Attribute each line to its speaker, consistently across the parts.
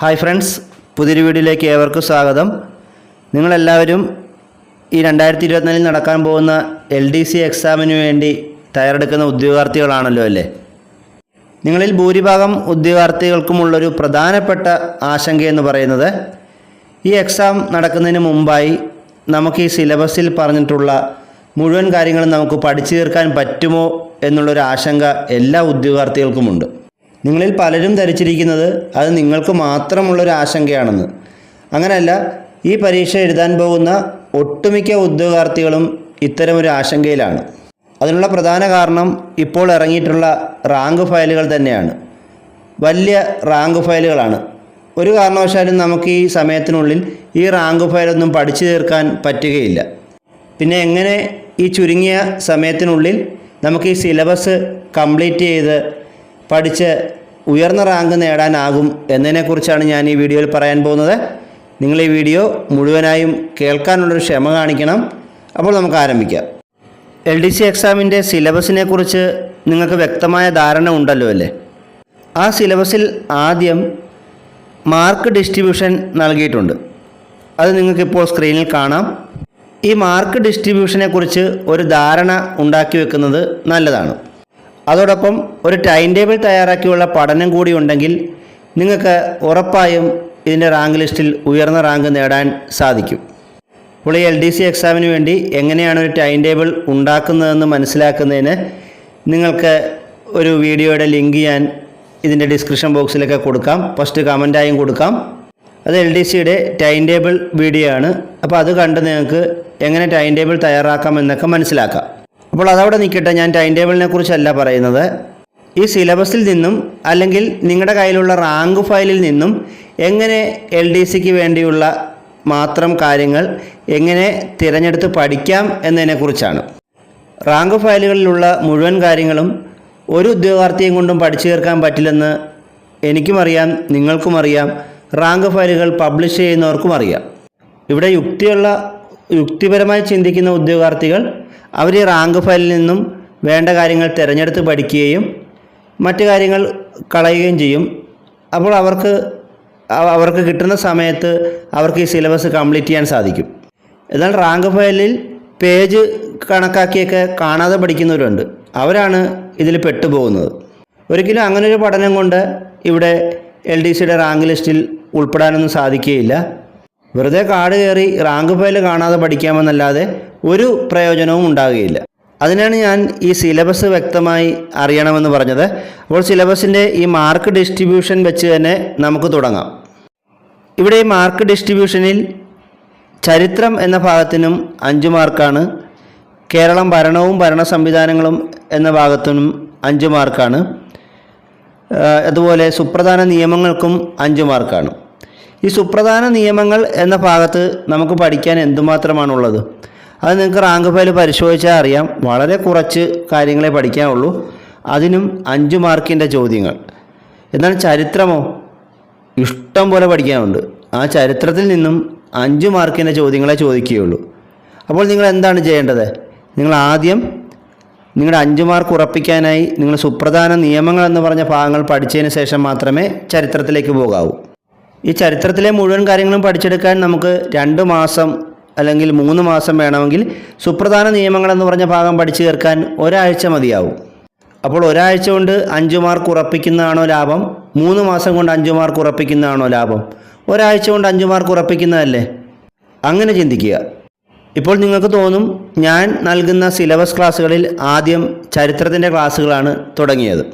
Speaker 1: Hi friends പുതിയൊരു വീഡിയോയിലേക്ക് ഏവർക്കും സ്വാഗതം. നിങ്ങളെല്ലാവരും ഈ രണ്ടായിരത്തി ഇരുപത്തിനാലിൽ നടക്കാൻ പോകുന്ന എൽ ഡി സി എക്സാമിന് വേണ്ടി തയ്യാറെടുക്കുന്ന ഉദ്യോഗാർത്ഥികളാണല്ലോ അല്ലേ? നിങ്ങളിൽ ഭൂരിഭാഗം ഉദ്യോഗാർത്ഥികൾക്കുമുള്ളൊരു പ്രധാനപ്പെട്ട ആശങ്കയെന്ന് പറയുന്നത് ഈ എക്സാം നടക്കുന്നതിന് മുമ്പായി നമുക്ക് ഈ സിലബസിൽ പറഞ്ഞിട്ടുള്ള മുഴുവൻ കാര്യങ്ങളും നമുക്ക് പഠിച്ചു തീർക്കാൻ പറ്റുമോ എന്നുള്ളൊരു ആശങ്ക എല്ലാ ഉദ്യോഗാർത്ഥികൾക്കുമുണ്ട്. നിങ്ങളിൽ പലരും ധരിച്ചിരിക്കുന്നത് അത് നിങ്ങൾക്ക് മാത്രമുള്ളൊരു ആശങ്കയാണെന്ന്. അങ്ങനെയല്ല ഈ പരീക്ഷ എഴുതാൻ പോകുന്ന ഒട്ടുമിക്ക ഉദ്യോഗാർത്ഥികളും ഇത്തരമൊരു ആശങ്കയിലാണ്. അതിനുള്ള പ്രധാന കാരണം ഇപ്പോൾ ഇറങ്ങിയിട്ടുള്ള റാങ്ക് ഫയലുകൾ തന്നെയാണ്. വലിയ റാങ്ക് ഫയലുകളാണ്. ഒരു കാരണവശാലും നമുക്ക് ഈ സമയത്തിനുള്ളിൽ ഈ റാങ്ക് ഫയലൊന്നും പഠിച്ചു തീർക്കാൻ പറ്റുകയില്ല. പിന്നെ എങ്ങനെ ഈ ചുരുങ്ങിയ സമയത്തിനുള്ളിൽ നമുക്ക് ഈ സിലബസ് കംപ്ലീറ്റ് ചെയ്ത് പഠിച്ച് ഉയർന്ന റാങ്ക് നേടാനാകും എന്നതിനെക്കുറിച്ചാണ് ഞാൻ ഈ വീഡിയോയിൽ പറയാൻ പോകുന്നത്. നിങ്ങൾ ഈ വീഡിയോ മുഴുവനായും കേൾക്കാനുള്ളൊരു ക്ഷമ കാണിക്കണം. അപ്പോൾ നമുക്ക് ആരംഭിക്കാം. എൽ ഡി സി എക്സാമിന്റെ സിലബസിനെ കുറിച്ച് നിങ്ങൾക്ക് വ്യക്തമായ ധാരണ ഉണ്ടല്ലോ അല്ലേ? ആ സിലബസിൽ ആദ്യം മാർക്ക് ഡിസ്ട്രിബ്യൂഷൻ നൽകിയിട്ടുണ്ട്. അത് നിങ്ങൾക്കിപ്പോൾ സ്ക്രീനിൽ കാണാം. ഈ മാർക്ക് ഡിസ്ട്രിബ്യൂഷനെക്കുറിച്ച് ഒരു ധാരണ ഉണ്ടാക്കി വെക്കുന്നത് നല്ലതാണ്. അതോടൊപ്പം ഒരു ടൈം ടേബിൾ തയ്യാറാക്കിയുള്ള പഠനം കൂടി ഉണ്ടെങ്കിൽ നിങ്ങൾക്ക് ഉറപ്പായും ഇതിന്റെ റാങ്ക് ലിസ്റ്റിൽ ഉയർന്ന റാങ്ക് നേടാൻ സാധിക്കും. അപ്പോൾ ഈ എൽ ഡി സി എക്സാമിന് വേണ്ടി എങ്ങനെയാണ് ഒരു ടൈം ടേബിൾ ഉണ്ടാക്കുന്നതെന്ന് മനസ്സിലാക്കുന്നതിന് നിങ്ങൾക്ക് ഒരു വീഡിയോയുടെ ലിങ്ക് ഞാൻ ഇതിന്റെ ഡിസ്ക്രിപ്ഷൻ ബോക്സിലൊക്കെ കൊടുക്കാം. ഫസ്റ്റ് കമന്റായും കൊടുക്കാം. അത് എൽ ഡി സിയുടെ ടൈം ടേബിൾ വീഡിയോ ആണ്. അപ്പോൾ അത് കണ്ട് നിങ്ങൾക്ക് എങ്ങനെ ടൈം ടേബിൾ തയ്യാറാക്കാം എന്നൊക്കെ മനസ്സിലാക്കാം. അപ്പോൾ അതവിടെ നിൽക്കട്ടെ ഞാൻ ടൈം ടേബിളിനെ കുറിച്ചല്ല പറയുന്നത്. ഈ സിലബസിൽ നിന്നും അല്ലെങ്കിൽ നിങ്ങളുടെ കയ്യിലുള്ള റാങ്ക് ഫയലിൽ നിന്നും എങ്ങനെ എൽ ഡി സിക്ക് വേണ്ടിയുള്ള മാത്രം കാര്യങ്ങൾ എങ്ങനെ തിരഞ്ഞെടുത്ത് പഠിക്കാം എന്നതിനെക്കുറിച്ചാണ് റാങ്ക് ഫയലുകളിലുള്ള മുഴുവൻ കാര്യങ്ങളും ഒരു ഉദ്യോഗാർത്ഥിയും കൊണ്ടും പഠിച്ചു തീർക്കാൻ പറ്റില്ലെന്ന് എനിക്കും അറിയാം നിങ്ങൾക്കും അറിയാം റാങ്ക് ഫയലുകൾ പബ്ലിഷ് ചെയ്യുന്നവർക്കും അറിയാം. ഇവിടെ യുക്തിയുള്ള യുക്തിപരമായി ചിന്തിക്കുന്ന ഉദ്യോഗാർത്ഥികൾ അവർ ഈ റാങ്ക് ഫയലിൽ നിന്നും വേണ്ട കാര്യങ്ങൾ തിരഞ്ഞെടുത്ത് പഠിക്കുകയും മറ്റു കാര്യങ്ങൾ കളയുകയും ചെയ്യും. അപ്പോൾ അവർക്ക് അവർക്ക് കിട്ടുന്ന സമയത്ത് അവർക്ക് ഈ സിലബസ് കംപ്ലീറ്റ് ചെയ്യാൻ സാധിക്കും. എന്നാൽ റാങ്ക് ഫയലിൽ പേജ് കണക്കാക്കിയൊക്കെ കാണാതെ പഠിക്കുന്നവരുണ്ട്. അവരാണ് ഇതിൽ പെട്ടുപോകുന്നത്. ഒരിക്കലും അങ്ങനൊരു പഠനം കൊണ്ട് ഇവിടെ എൽ ഡി സിയുടെ റാങ്ക് ലിസ്റ്റിൽ ഉൾപ്പെടാനൊന്നും സാധിക്കുകയില്ല. വെറുതെ കാട് കയറി റാങ്ക് ഫയൽ കാണാതെ പഠിക്കാമെന്നല്ലാതെ ഒരു പ്രയോജനവും ഉണ്ടാകുകയില്ല. അതിനാണ് ഞാൻ ഈ സിലബസ് വ്യക്തമായി അറിയണമെന്ന് പറഞ്ഞത്. അപ്പോൾ സിലബസിന്റെ ഈ മാർക്ക് ഡിസ്ട്രിബ്യൂഷൻ വെച്ച് തന്നെ നമുക്ക് തുടങ്ങാം. ഇവിടെ ഈ മാർക്ക് ഡിസ്ട്രിബ്യൂഷനിൽ ചരിത്രം എന്ന ഭാഗത്തിനും അഞ്ച് മാർക്കാണ് കേരളം ഭരണവും ഭരണ സംവിധാനങ്ങളും എന്ന ഭാഗത്തിനും അഞ്ച് മാർക്കാണ് അതുപോലെ സുപ്രധാന നിയമങ്ങൾക്കും അഞ്ച് മാർക്കാണ് ഈ സുപ്രധാന നിയമങ്ങൾ എന്ന ഭാഗത്ത് നമുക്ക് പഠിക്കാൻ എന്തുമാത്രമാണുള്ളത്? അത് നിങ്ങൾക്ക് റാങ്ക് ഫയൽ പരിശോധിച്ചാൽ അറിയാം. വളരെ കുറച്ച് കാര്യങ്ങളെ പഠിക്കാനുള്ളൂ. അതിനും അഞ്ച് മാർക്കിന്റെ ചോദ്യങ്ങൾ. എന്നാൽ ചരിത്രമോ? ഇഷ്ടം പോലെ പഠിക്കാനുണ്ട്. ആ ചരിത്രത്തിൽ നിന്നും അഞ്ച് മാർക്കിന്റെ ചോദ്യങ്ങളെ ചോദിക്കുകയുള്ളൂ. അപ്പോൾ നിങ്ങൾ എന്താണ് ചെയ്യേണ്ടത്? നിങ്ങൾ ആദ്യം നിങ്ങളുടെ അഞ്ച് മാർക്ക് ഉറപ്പിക്കാനായി നിങ്ങൾ സുപ്രധാന നിയമങ്ങൾ എന്ന് പറഞ്ഞ ഭാഗങ്ങൾ പഠിച്ചതിന് ശേഷം മാത്രമേ ചരിത്രത്തിലേക്ക് പോകാവൂ. ഈ ചരിത്രത്തിലെ മുഴുവൻ കാര്യങ്ങളും പഠിച്ചെടുക്കാൻ നമുക്ക് രണ്ട് മാസം അല്ലെങ്കിൽ മൂന്ന് മാസം വേണമെങ്കിൽ സുപ്രധാന നിയമങ്ങളെന്ന് പറഞ്ഞ ഭാഗം പഠിച്ചു തീർക്കാൻ ഒരാഴ്ച മതിയാവും. അപ്പോൾ ഒരാഴ്ച കൊണ്ട് അഞ്ച് മാർക്ക് ഉറപ്പിക്കുന്നതാണോ ലാഭം? മൂന്ന് മാസം കൊണ്ട് അഞ്ച് മാർക്ക് ഉറപ്പിക്കുന്നതാണോ ലാഭം? ഒരാഴ്ച കൊണ്ട് അഞ്ച് മാർക്ക് ഉറപ്പിക്കുന്നതല്ലേ? അങ്ങനെ ചിന്തിക്കുക. ഇപ്പോൾ നിങ്ങൾക്ക് തോന്നും ഞാൻ നൽകുന്ന സിലബസ് ക്ലാസ്സുകളിൽ ആദ്യം ചരിത്രത്തിന്റെ ക്ലാസ്സുകളാണ് തുടങ്ങിയത്.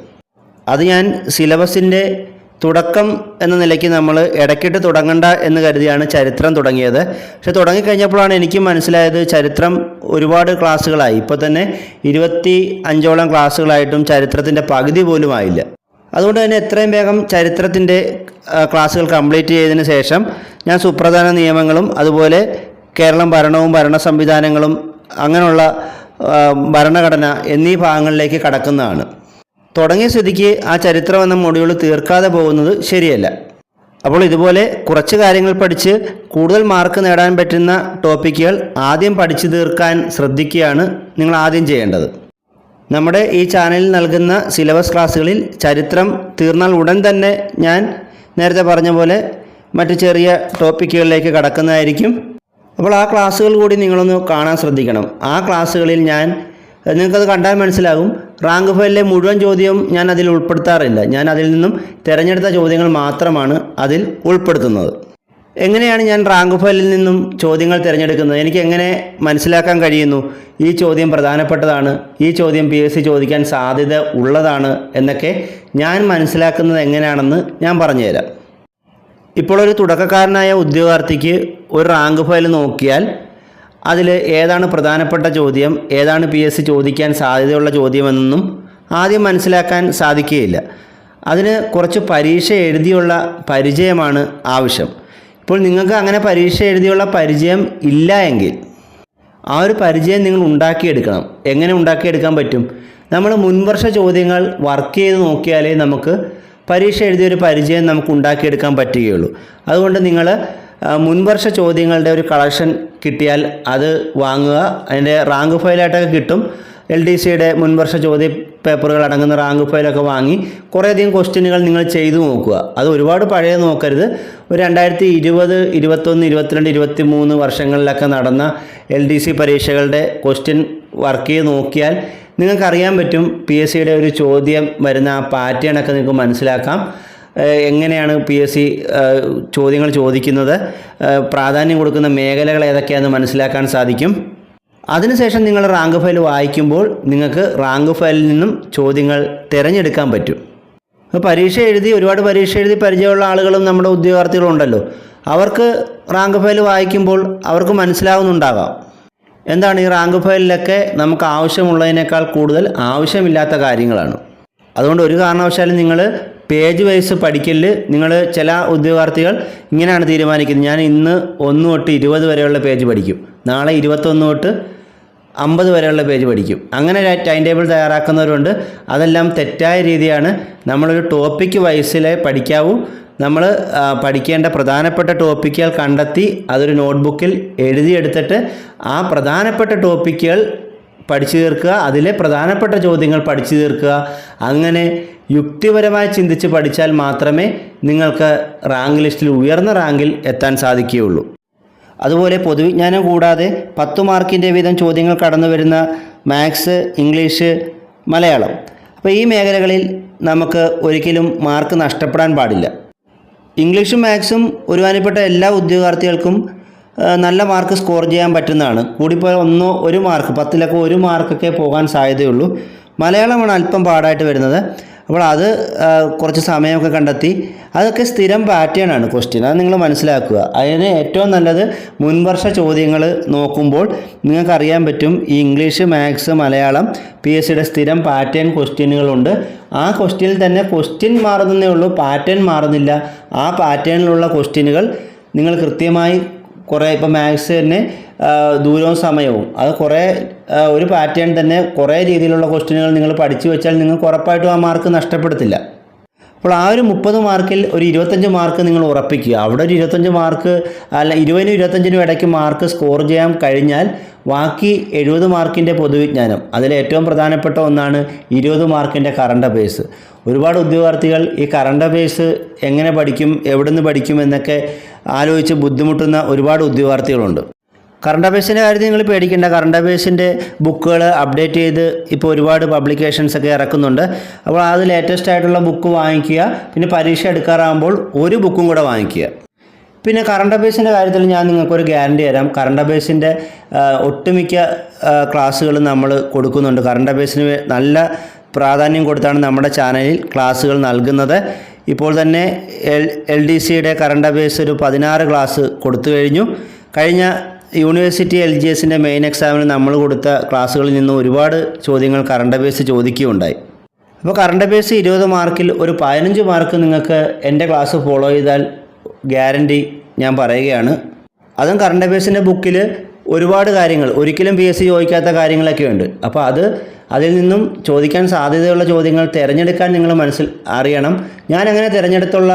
Speaker 1: അത് ഞാൻ സിലബസിന്റെ തുടക്കം എന്ന നിലയ്ക്ക് നമ്മൾ ഇടയ്ക്കിട്ട് തുടങ്ങണ്ട എന്ന് കരുതിയാണ് ചരിത്രം തുടങ്ങിയത്. പക്ഷെ തുടങ്ങിക്കഴിഞ്ഞപ്പോഴാണ് എനിക്ക് മനസ്സിലായത് ചരിത്രം ഒരുപാട് ക്ലാസ്സുകളായി. ഇപ്പോൾ തന്നെ ഇരുപത്തി അഞ്ചോളം ക്ലാസ്സുകളായിട്ടും ചരിത്രത്തിന്റെ പകുതി പോലും ആയില്ല. അതുകൊണ്ട് തന്നെ എത്രയും വേഗം ചരിത്രത്തിന്റെ ക്ലാസ്സുകൾ കംപ്ലീറ്റ് ചെയ്തതിന് ശേഷം ഞാൻ സുപ്രധാന നിയമങ്ങളും അതുപോലെ കേരളം ഭരണവും ഭരണ സംവിധാനങ്ങളും അങ്ങനെയുള്ള ഭരണഘടന എന്നീ ഭാഗങ്ങളിലേക്ക് കടക്കുന്നതാണ്. തുടങ്ങിയ സ്ഥിതിക്ക് ആ ചരിത്രം എന്ന മൊഡ്യൂൾ തീർക്കാതെ പോകുന്നത് ശരിയല്ല. അപ്പോൾ ഇതുപോലെ കുറച്ച് കാര്യങ്ങൾ പഠിച്ച് കൂടുതൽ മാർക്ക് നേടാൻ പറ്റുന്ന ടോപ്പിക്കുകൾ ആദ്യം പഠിച്ചു തീർക്കാൻ ശ്രദ്ധിക്കുകയാണ് നിങ്ങൾ ആദ്യം ചെയ്യേണ്ടത്. നമ്മുടെ ഈ ചാനലിൽ നൽകുന്ന സിലബസ് ക്ലാസ്സുകളിൽ ചരിത്രം തീർന്നാൽ ഉടൻ തന്നെ ഞാൻ നേരത്തെ പറഞ്ഞ പോലെ മറ്റ് ചെറിയ ടോപ്പിക്കുകളിലേക്ക് കടക്കുന്നതായിരിക്കും. അപ്പോൾ ആ ക്ലാസ്സുകൾ കൂടി നിങ്ങളൊന്ന് കാണാൻ ശ്രദ്ധിക്കണം. ആ ക്ലാസ്സുകളിൽ ഞാൻ നിങ്ങൾക്കത് കണ്ടാൽ മനസ്സിലാകും. റാങ്ക് ഫയലിലെ മുഴുവൻ ചോദ്യവും ഞാൻ അതിൽ ഉൾപ്പെടുത്താറില്ല. ഞാൻ അതിൽ നിന്നും തിരഞ്ഞെടുത്ത ചോദ്യങ്ങൾ മാത്രമാണ് അതിൽ ഉൾപ്പെടുത്തുന്നത്. എങ്ങനെയാണ് ഞാൻ റാങ്ക് ഫയലിൽ നിന്നും ചോദ്യങ്ങൾ തിരഞ്ഞെടുക്കുന്നത്? എനിക്ക് എങ്ങനെ മനസ്സിലാക്കാൻ കഴിയുന്നു? ഈ ചോദ്യം പ്രധാനപ്പെട്ടതാണ്. ഈ ചോദ്യം പി എസ് സി ചോദിക്കാൻ സാധ്യത ഉള്ളതാണ് എന്നൊക്കെ ഞാൻ മനസ്സിലാക്കുന്നത് എങ്ങനെയാണെന്ന് ഞാൻ പറഞ്ഞുതരാം. ഇപ്പോൾ ഒരു തുടക്കക്കാരനായ ഉദ്യോഗാർത്ഥിക്ക് ഒരു റാങ്ക് ഫയൽ നോക്കിയാൽ അതിൽ ഏതാണ് പ്രധാനപ്പെട്ട ചോദ്യം ഏതാണ് പി എസ് സി ചോദിക്കാൻ സാധ്യതയുള്ള ചോദ്യമെന്നൊന്നും ആദ്യം മനസ്സിലാക്കാൻ സാധിക്കുകയില്ല. അതിന് കുറച്ച് പരീക്ഷ എഴുതിയുള്ള പരിചയമാണ് ആവശ്യം. ഇപ്പോൾ നിങ്ങൾക്ക് അങ്ങനെ പരീക്ഷ എഴുതിയുള്ള പരിചയം ഇല്ല എങ്കിൽ ആ ഒരു പരിചയം നിങ്ങൾ ഉണ്ടാക്കിയെടുക്കണം. എങ്ങനെ ഉണ്ടാക്കിയെടുക്കാൻ പറ്റും? നമ്മൾ മുൻവർഷ ചോദ്യങ്ങൾ വർക്ക് ചെയ്ത് നോക്കിയാലേ നമുക്ക് പരീക്ഷ എഴുതിയൊരു പരിചയം നമുക്ക് ഉണ്ടാക്കിയെടുക്കാൻ പറ്റുകയുള്ളൂ. അതുകൊണ്ട് നിങ്ങൾ മുൻവർഷ ചോദ്യങ്ങളുടെ ഒരു കളക്ഷൻ കിട്ടിയാൽ അത് വാങ്ങുക. അതിന്റെ റാങ്ക് ഫയലായിട്ടൊക്കെ കിട്ടും. എൽ ഡി സിയുടെ മുൻവർഷ ചോദ്യ പേപ്പറുകൾ അടങ്ങുന്ന റാങ്ക് ഫയലൊക്കെ വാങ്ങി കുറേയധികം ക്വസ്റ്റ്യനുകൾ നിങ്ങൾ ചെയ്തു നോക്കുക. അത് ഒരുപാട് പഴയ നോക്കരുത്. ഒരു രണ്ടായിരത്തി ഇരുപത് ഇരുപത്തൊന്ന് ഇരുപത്തിരണ്ട് ഇരുപത്തി മൂന്ന് വർഷങ്ങളിലൊക്കെ നടന്ന എൽ ഡി സി പരീക്ഷകളുടെ ക്വസ്റ്റ്യൻ വർക്ക് ചെയ്ത് നോക്കിയാൽ നിങ്ങൾക്കറിയാൻ പറ്റും പി എസ് സിയുടെ ഒരു ചോദ്യം വരുന്ന ആ പാറ്റേണൊക്കെ നിങ്ങൾക്ക് മനസ്സിലാക്കാം. എങ്ങനെയാണ് പി എസ് സി ചോദ്യങ്ങൾ ചോദിക്കുന്നത്? പ്രാധാന്യം കൊടുക്കുന്ന മേഖലകൾ ഏതൊക്കെയാണെന്ന് മനസ്സിലാക്കാൻ സാധിക്കും. അതിനുശേഷം നിങ്ങൾ റാങ്ക് ഫയൽ വായിക്കുമ്പോൾ നിങ്ങൾക്ക് റാങ്ക് ഫയലിൽ നിന്നും ചോദ്യങ്ങൾ തിരഞ്ഞെടുക്കാൻ പറ്റും. പരീക്ഷ എഴുതി ഒരുപാട് പരീക്ഷ എഴുതി പരിചയമുള്ള ആളുകളും നമ്മുടെ ഉദ്യോഗാർത്ഥികളുണ്ടല്ലോ അവർക്ക് റാങ്ക് ഫയൽ വായിക്കുമ്പോൾ അവർക്ക് മനസ്സിലാവുന്നുണ്ടാകാം എന്താണ് ഈ റാങ്ക് ഫയലിലൊക്കെ നമുക്ക് ആവശ്യമുള്ളതിനേക്കാൾ കൂടുതൽ ആവശ്യമില്ലാത്ത കാര്യങ്ങളാണ്. അതുകൊണ്ട് ഒരു കാരണവശാലും നിങ്ങൾ പേജ് വൈസ് പഠിക്കലിൽ നിങ്ങൾ ചില ഉദ്യോഗാർത്ഥികൾ ഇങ്ങനെയാണ് തീരുമാനിക്കുന്നത്. ഞാൻ ഇന്ന് ഒന്ന് തൊട്ട് ഇരുപത് വരെയുള്ള പേജ് പഠിക്കും. നാളെ ഇരുപത്തൊന്ന് തൊട്ട് അമ്പത് വരെയുള്ള പേജ് പഠിക്കും. അങ്ങനെ ടൈം ടേബിൾ തയ്യാറാക്കുന്നവരുണ്ട്. അതെല്ലാം തെറ്റായ രീതിയാണ്. നമ്മളൊരു ടോപ്പിക്ക് വൈസിലെ പഠിക്കാവൂ. നമ്മൾ പഠിക്കേണ്ട പ്രധാനപ്പെട്ട ടോപ്പിക്കുകൾ കണ്ടെത്തി അതൊരു നോട്ട്ബുക്കിൽ എഴുതിയെടുത്തിട്ട് ആ പ്രധാനപ്പെട്ട ടോപ്പിക്കുകൾ പഠിച്ചു തീർക്കുക. അതിലെ പ്രധാനപ്പെട്ട ചോദ്യങ്ങൾ പഠിച്ചു തീർക്കുക. അങ്ങനെ യുക്തിപരമായി ചിന്തിച്ച് പഠിച്ചാൽ മാത്രമേ നിങ്ങൾക്ക് റാങ്ക് ലിസ്റ്റിൽ ഉയർന്ന റാങ്കിൽ എത്താൻ സാധിക്കുകയുള്ളൂ. അതുപോലെ പൊതുവിജ്ഞാനം കൂടാതെ പത്ത് മാർക്കിന്റെ വീതം ചോദ്യങ്ങൾ കടന്നു വരുന്ന മാത്സ് ഇംഗ്ലീഷ് മലയാളം. അപ്പോൾ ഈ മേഖലകളിൽ നമുക്ക് ഒരിക്കലും മാർക്ക് നഷ്ടപ്പെടാൻ പാടില്ല. ഇംഗ്ലീഷും മാത്സും ഒരുമാനപ്പെട്ട എല്ലാ ഉദ്യോഗാർത്ഥികൾക്കും നല്ല മാർക്ക് സ്കോർ ചെയ്യാൻ പറ്റുന്നതാണ്. കൂടിപ്പോയാൽ ഒന്നോ ഒരു മാർക്ക് പത്തിലൊക്കെ ഒരു മാർക്കൊക്കെ പോകാൻ സാധ്യതയുള്ളൂ മലയാളമാണ് അല്പം പാടായിട്ട് വരുന്നത്. അപ്പോൾ അത് കുറച്ച് സമയമൊക്കെ കണ്ടെത്തി. അതൊക്കെ സ്ഥിരം പാറ്റേൺ ആണ് ക്വസ്റ്റ്യൻ അത് നിങ്ങൾ മനസ്സിലാക്കുക. അതിന് ഏറ്റവും നല്ലത് മുൻവർഷ ചോദ്യങ്ങൾ നോക്കുമ്പോൾ നിങ്ങൾക്കറിയാൻ പറ്റും ഈ English maths Malayalam P S സിയുടെ സ്ഥിരം പാറ്റേൺ ക്വസ്റ്റ്യനുകളുണ്ട് ആ ക്വസ്റ്റ്യനിൽ തന്നെ ക്വസ്റ്റ്യൻ മാറുന്നതേ ഉള്ളൂ പാറ്റേൺ മാറുന്നില്ല. ആ പാറ്റേണിലുള്ള ക്വസ്റ്റ്യനുകൾ നിങ്ങൾ കൃത്യമായി കുറേ ഇപ്പോൾ മാത്സ് തന്നെ ദൂരവും സമയവും. അത് കുറേ ഒരു പാറ്റേൺ തന്നെ കുറേ രീതിയിലുള്ള ക്വസ്റ്റ്യനുകൾ നിങ്ങൾ പഠിച്ചു വെച്ചാൽ നിങ്ങൾക്ക് ഉറപ്പായിട്ടും ആ മാർക്ക് നഷ്ടപ്പെടുത്തില്ല. അപ്പോൾ ആ ഒരു മുപ്പത് മാർക്കിൽ ഒരു ഇരുപത്തഞ്ച് മാർക്ക് നിങ്ങൾ ഉറപ്പിക്കുക. അവിടെ ഒരു ഇരുപത്തഞ്ച് മാർക്ക് അല്ല ഇരുപതിനും ഇരുപത്തഞ്ചിനും ഇടയ്ക്ക് മാർക്ക് സ്കോർ ചെയ്യാൻ കഴിഞ്ഞാൽ ബാക്കി എഴുപത് മാർക്കിന്റെ പൊതുവിജ്ഞാനം അതിൽ ഏറ്റവും പ്രധാനപ്പെട്ട ഒന്നാണ് ഇരുപത് മാർക്കിന്റെ കറണ്ട് അഫയേഴ്സ് ഒരുപാട് ഉദ്യോഗാർത്ഥികൾ ഈ കറണ്ട് അഫയേഴ്സ് എങ്ങനെ പഠിക്കും എവിടെ നിന്ന് പഠിക്കും എന്നൊക്കെ ആലോചിച്ച് ബുദ്ധിമുട്ടുന്ന ഒരുപാട് ഉദ്യോഗാർത്ഥികളുണ്ട്. കറണ്ട് അഫയേഴ്സിന്റെ കാര്യത്തിൽ നിങ്ങൾ പേടിക്കേണ്ട. കറണ്ട് അഫയേഴ്സിന്റെ ബുക്കുകൾ അപ്ഡേറ്റ് ചെയ്ത് ഇപ്പോൾ ഒരുപാട് പബ്ലിക്കേഷൻസ് ഒക്കെ ഇറക്കുന്നുണ്ട്. അപ്പോൾ അത് ലേറ്റസ്റ്റ് ആയിട്ടുള്ള ബുക്ക് വാങ്ങിക്കുക. പിന്നെ പരീക്ഷ എടുക്കാറാകുമ്പോൾ ഒരു ബുക്കും കൂടെ വാങ്ങിക്കുക. പിന്നെ കറണ്ട് അഫയേഴ്സിന്റെ കാര്യത്തിൽ ഞാൻ നിങ്ങൾക്കൊരു ഗ്യാരണ്ടി തരാം. കറണ്ട് അഫയേഴ്സിന്റെ ഒട്ടുമിക്ക ക്ലാസ്സുകളും നമ്മൾ കൊടുക്കുന്നുണ്ട്. കറണ്ട് അഫയേഴ്സിന് നല്ല പ്രാധാന്യം കൊടുത്താണ് നമ്മുടെ ചാനലിൽ ക്ലാസ്സുകൾ നൽകുന്നത്. ഇപ്പോൾ തന്നെ എൽ എൽ ഡി സിയുടെ കറണ്ട് അഫയേഴ്സ് ഒരു പതിനാറ് ക്ലാസ് കൊടുത്തു കഴിഞ്ഞു. കഴിഞ്ഞ യൂണിവേഴ്സിറ്റി എൽ ജി എസിന്റെ മെയിൻ എക്സാമിന് നമ്മൾ കൊടുത്ത ക്ലാസ്സുകളിൽ നിന്ന് ഒരുപാട് ചോദ്യങ്ങൾ കറണ്ട് അഫയേഴ്സ് ചോദിക്കുകയുണ്ടായി. അപ്പോൾ കറണ്ട് അഫയേഴ്സ് ഇരുപത് മാർക്കിൽ ഒരു പതിനഞ്ച് മാർക്ക് നിങ്ങൾക്ക് എന്റെ ക്ലാസ് ഫോളോ ചെയ്താൽ ഗ്യാരണ്ടി ഞാൻ പറയുകയാണ്. അതും കറണ്ട് അഫയേഴ്സിന്റെ ബുക്കിൽ ഒരുപാട് കാര്യങ്ങൾ ഒരിക്കലും പി എസ് സി ചോദിക്കാത്ത കാര്യങ്ങളൊക്കെ ഉണ്ട്. അപ്പോൾ അത് അതിൽ നിന്നും ചോദിക്കാൻ സാധ്യതയുള്ള ചോദ്യങ്ങൾ തിരഞ്ഞെടുക്കാൻ നിങ്ങൾ മനസ്സിൽ അറിയണം. ഞാൻ അങ്ങനെ തിരഞ്ഞെടുത്തുള്ള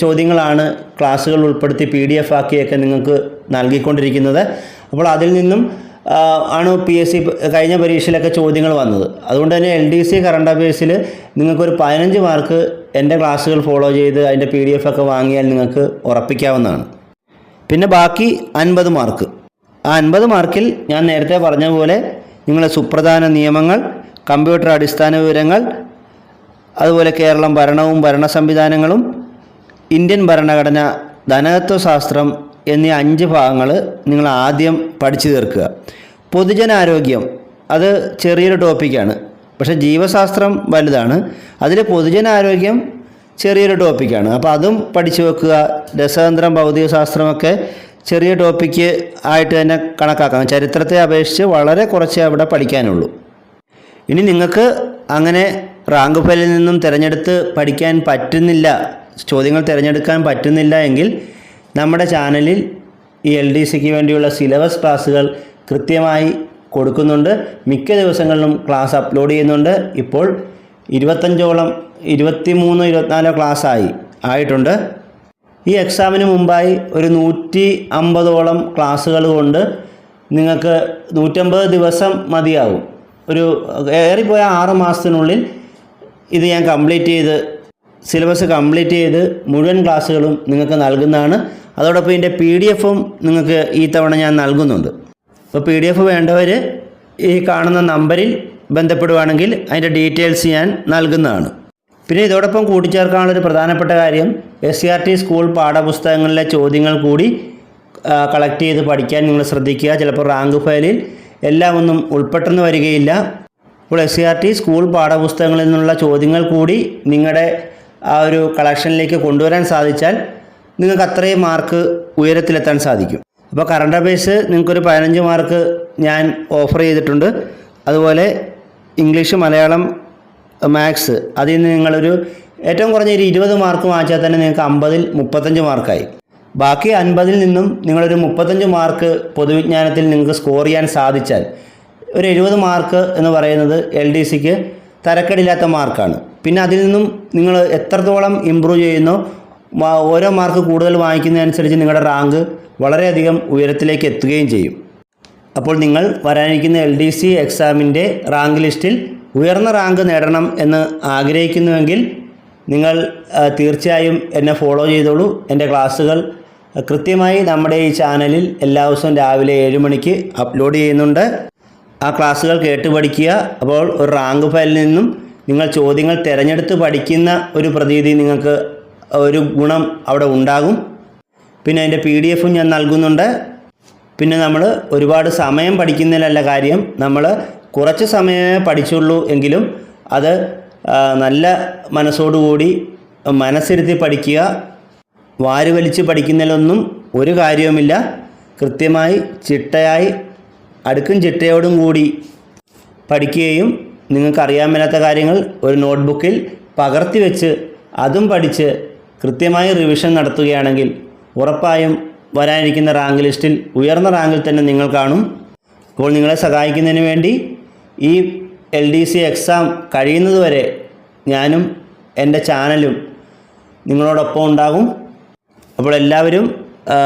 Speaker 1: ചോദ്യങ്ങളാണ് ക്ലാസ്സുകൾ ഉൾപ്പെടുത്തി പി ഡി എഫ് ആക്കിയൊക്കെ നിങ്ങൾക്ക് നൽകിക്കൊണ്ടിരിക്കുന്നത്. അപ്പോൾ അതിൽ നിന്നും ആണ് പി എസ് സി കഴിഞ്ഞ പരീക്ഷയിലൊക്കെ ചോദ്യങ്ങൾ വന്നത്. അതുകൊണ്ട് തന്നെ എൽ ഡി സി കറണ്ട് അഫയേഴ്സിൽ നിങ്ങൾക്കൊരു പതിനഞ്ച് മാർക്ക് എന്റെ ക്ലാസ്സുകൾ ഫോളോ ചെയ്ത് അതിന്റെ പി ഡി എഫ് ഒക്കെ വാങ്ങിയാൽ നിങ്ങൾക്ക് ഉറപ്പിക്കാവുന്നതാണ്. പിന്നെ ബാക്കി അൻപത് മാർക്ക് ആ അൻപത് മാർക്കിൽ ഞാൻ നേരത്തെ പറഞ്ഞ പോലെ നിങ്ങളെ സുപ്രധാന നിയമങ്ങൾ കമ്പ്യൂട്ടർ അടിസ്ഥാന വിവരങ്ങൾ അതുപോലെ കേരളം ഭരണവും ഭരണ സംവിധാനങ്ങളും ഇന്ത്യൻ ഭരണഘടന ധനതത്വശാസ്ത്രം എന്നീ അഞ്ച് ഭാഗങ്ങൾ നിങ്ങൾ ആദ്യം പഠിച്ചു തീർക്കുക. പൊതുജനാരോഗ്യം അത് ചെറിയൊരു ടോപ്പിക്കാണ്. പക്ഷേ ജീവശാസ്ത്രം വലുതാണ്. അതിൽ പൊതുജനാരോഗ്യം ചെറിയൊരു ടോപ്പിക്കാണ്. അപ്പോൾ അതും പഠിച്ചു വെക്കുക. രസതന്ത്രം ഭൗതികശാസ്ത്രമൊക്കെ ചെറിയ ടോപ്പിക്ക് ആയിട്ട് തന്നെ കണക്കാക്കാം. ചരിത്രത്തെ അപേക്ഷിച്ച് വളരെ കുറച്ചേ അവിടെ പഠിക്കാനുള്ളൂ. ഇനി നിങ്ങൾക്ക് അങ്ങനെ റാങ്ക് ഫലിൽ നിന്നും തിരഞ്ഞെടുത്ത് പഠിക്കാൻ പറ്റുന്നില്ല ചോദ്യങ്ങൾ തിരഞ്ഞെടുക്കാൻ പറ്റുന്നില്ല എങ്കിൽ നമ്മുടെ ചാനലിൽ ഈ എൽ ഡി സിക്ക് വേണ്ടിയുള്ള സിലബസ് ക്ലാസ്സുകൾ കൃത്യമായി കൊടുക്കുന്നുണ്ട്. മിക്ക ദിവസങ്ങളിലും ക്ലാസ് അപ്ലോഡ് ചെയ്യുന്നുണ്ട്. ഇപ്പോൾ ഇരുപത്തഞ്ചോളം ഇരുപത്തി മൂന്ന് ഇരുപത്തിനാലോ ക്ലാസ്സായി ആയിട്ടുണ്ട്. ഈ എക്സാമിന് മുമ്പായി ഒരു നൂറ്റി അമ്പതോളം ക്ലാസ്സുകൾ കൊണ്ട് നിങ്ങൾക്ക് നൂറ്റമ്പത് ദിവസം മതിയാവും. ഒരു ഏറിപ്പോയ ആറ് മാസത്തിനുള്ളിൽ ഇത് ഞാൻ കംപ്ലീറ്റ് ചെയ്ത് സിലബസ് കംപ്ലീറ്റ് ചെയ്ത് മുഴുവൻ ക്ലാസ്സുകളും നിങ്ങൾക്ക് നൽകുന്നതാണ്. അതോടൊപ്പം ഇതിന്റെ പി ഡി എഫും നിങ്ങൾക്ക് ഈ തവണ ഞാൻ നൽകുന്നുണ്ട്. അപ്പോൾ പി ഡി എഫ് വേണ്ടവർ ഈ കാണുന്ന നമ്പറിൽ ബന്ധപ്പെടുവാണെങ്കിൽ അതിന്റെ ഡീറ്റെയിൽസ് ഞാൻ നൽകുന്നതാണ്. പിന്നെ ഇതോടൊപ്പം കൂട്ടിച്ചേർക്കാനുള്ളൊരു പ്രധാനപ്പെട്ട കാര്യം S C R T school പാഠപുസ്തകങ്ങളിലെ ചോദ്യങ്ങൾ കൂടി കളക്ട് ചെയ്ത് പഠിക്കാൻ നിങ്ങൾ ശ്രദ്ധിക്കുക. ചിലപ്പോൾ റാങ്ക് ഫയലിൽ എല്ലാം ഒന്നും ഉൾപ്പെട്ടെന്ന് വരികയില്ല. അപ്പോൾ S C R T school പാഠപുസ്തകങ്ങളിൽ നിന്നുള്ള ചോദ്യങ്ങൾ കൂടി നിങ്ങളുടെ ആ ഒരു കളക്ഷനിലേക്ക് കൊണ്ടുവരാൻ സാധിച്ചാൽ നിങ്ങൾക്ക് അത്രയും മാർക്ക് ഉയരത്തിലെത്താൻ സാധിക്കും. അപ്പോൾ കറണ്ട് അഫയേഴ്സ് നിങ്ങൾക്കൊരു പതിനഞ്ച് മാർക്ക് ഞാൻ ഓഫർ ചെയ്തിട്ടുണ്ട്. അതുപോലെ ഇംഗ്ലീഷ് മലയാളം മാത്സ് അതിൽ നിന്ന് നിങ്ങളൊരു ഏറ്റവും കുറഞ്ഞ ഒരു ഇരുപത് മാർക്ക് വാങ്ങിച്ചാൽ തന്നെ നിങ്ങൾക്ക് അമ്പതിൽ മുപ്പത്തഞ്ച് മാർക്കായി ബാക്കി അൻപതിൽ നിന്നും നിങ്ങളൊരു മുപ്പത്തഞ്ച് മാർക്ക് പൊതുവിജ്ഞാനത്തിൽ നിങ്ങൾക്ക് സ്കോർ ചെയ്യാൻ സാധിച്ചാൽ ഒരു എഴുപത് മാർക്ക് എന്ന് പറയുന്നത് എൽ ഡി സിക്ക് തരക്കേടില്ലാത്ത മാർക്കാണ് പിന്നെ അതിൽ നിന്നും നിങ്ങൾ എത്രത്തോളം ഇമ്പ്രൂവ് ചെയ്യുന്നു ഓരോ മാർക്ക് കൂടുതൽ വാങ്ങിക്കുന്നതനുസരിച്ച് നിങ്ങളുടെ റാങ്ക് വളരെയധികം ഉയരത്തിലേക്ക് എത്തുകയും ചെയ്യും. അപ്പോൾ നിങ്ങൾ വരാനിരിക്കുന്ന എൽ ഡി സി എക്സാമിന്റെ റാങ്ക് ലിസ്റ്റിൽ ഉയർന്ന റാങ്ക് നേടണം എന്ന് ആഗ്രഹിക്കുന്നുവെങ്കിൽ നിങ്ങൾ തീർച്ചയായും എന്നെ ഫോളോ ചെയ്തോളൂ. എന്റെ ക്ലാസ്സുകൾ കൃത്യമായി നമ്മുടെ ഈ ചാനലിൽ എല്ലാ ദിവസവും രാവിലെ ഏഴ് മണിക്ക് അപ്ലോഡ് ചെയ്യുന്നുണ്ട്. ആ ക്ലാസ്സുകൾ കേട്ട് പഠിക്കുക. അപ്പോൾ ഒരു റാങ്ക് ഫയലിൽ നിന്നും നിങ്ങൾ ചോദ്യങ്ങൾ തിരഞ്ഞെടുത്ത് പഠിക്കുന്ന ഒരു പ്രതീതി നിങ്ങൾക്ക് ഒരു ഗുണം അവിടെ ഉണ്ടാകും. പിന്നെ അതിന്റെ പി ഡി എഫും ഞാൻ നൽകുന്നുണ്ട്. പിന്നെ നമ്മൾ ഒരുപാട് സമയം പഠിക്കുന്നതിലല്ല കാര്യം. നമ്മൾ കുറച്ച് സമയമേ പഠിച്ചുള്ളൂ എങ്കിലും അത് നല്ല മനസ്സോടുകൂടി മനസ്സിരുത്തി പഠിക്കുക. വാരുവലിച്ച് പഠിക്കുന്നതിലൊന്നും ഒരു കാര്യവുമില്ല. കൃത്യമായി ചിട്ടയായി അടുക്കും ചിട്ടയോടും കൂടി പഠിക്കുകയും നിങ്ങൾക്ക് അറിയാൻ മേലാത്ത കാര്യങ്ങൾ ഒരു നോട്ട്ബുക്കിൽ പകർത്തി വെച്ച് അതും പഠിച്ച് കൃത്യമായി റിവിഷൻ നടത്തുകയാണെങ്കിൽ ഉറപ്പായും വരാനിരിക്കുന്ന റാങ്ക് ലിസ്റ്റിൽ ഉയർന്ന റാങ്കിൽ തന്നെ നിങ്ങൾ കാണും. അപ്പോൾ നിങ്ങളെ സഹായിക്കുന്നതിന് വേണ്ടി ഈ എൽ ഡി സി എക്സാം കഴിയുന്നതുവരെ ഞാനും എന്റെ ചാനലും നിങ്ങളോടൊപ്പം ഉണ്ടാകും. അപ്പോൾ എല്ലാവരും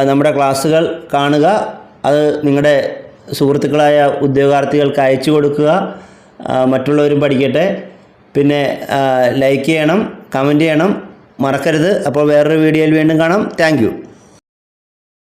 Speaker 1: നമ്മുടെ ക്ലാസ്സുകൾ കാണുക അത് നിങ്ങളുടെ സുഹൃത്തുക്കളായ ഉദ്യോഗാർത്ഥികൾക്ക് അയച്ചു കൊടുക്കുക. മറ്റുള്ളവരും പഠിക്കട്ടെ. പിന്നെ ലൈക്ക് ചെയ്യണം കമന്റ് ചെയ്യണം. മറക്കരുത്. അപ്പോൾ വേറൊരു വീഡിയോയിൽ വീണ്ടും കാണാം. താങ്ക്